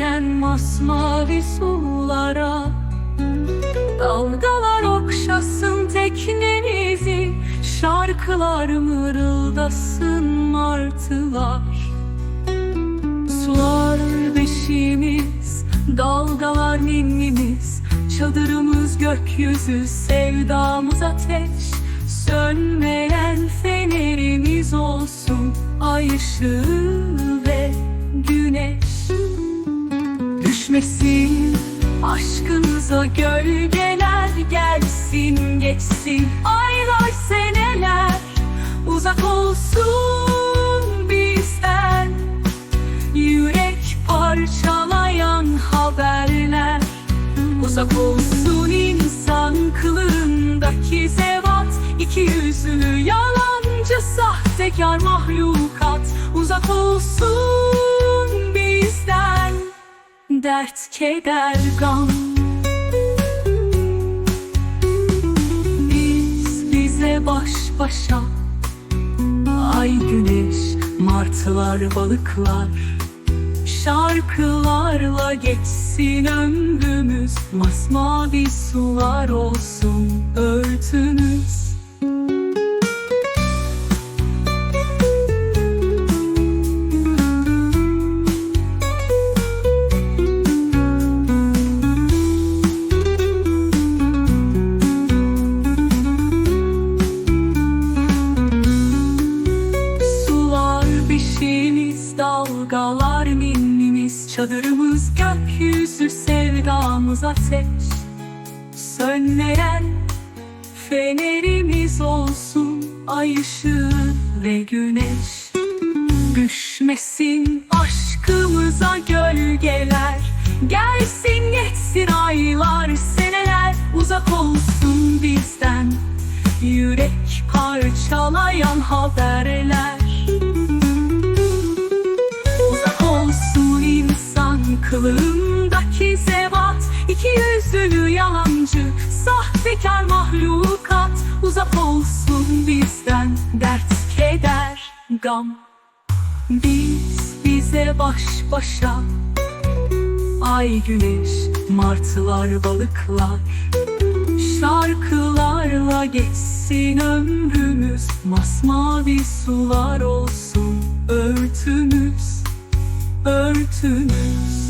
masmavi sulara Dalgalar okşasın teknenizi Şarkılar mırıldasın martılar. Sular beşimiz, dalgalar ninnimiz Çadırımız gökyüzü, sevdamız ateş. Sönmeyen fenerimiz olsun Ay ışığı Düşmesin aşkınıza gölgeler Gelsin geçsin. Aylar seneler Uzak olsun bizden. Yürek parçalayan haberler Uzak olsun insan kılığındaki zevat. İki yüzlü yalancı sahtekar mahlukat Uzak olsun Dert, keder, gam. Biz bize baş başa Ay güneş, martılar, balıklar. Şarkılarla geçsin ömrümüz Masmavi sular olsun örtümüz dalgalar minnimiz Çadırımız gökyüzü, sevdamız ateş Sönmeyen fenerimiz olsun Ay ışığı ve güneş. Düşmesin aşkımıza gölgeler Gelsin geçsin aylar seneler Uzak olsun bizden. Yürek parçalayan haberler sahtekar mahlukat Uzak olsun bizden dert, keder, gam. Biz bize baş başa Ay güneş, martılar, balıklar. Şarkılarla geçsin ömrümüz Masmavi sular olsun örtümüz Örtümüz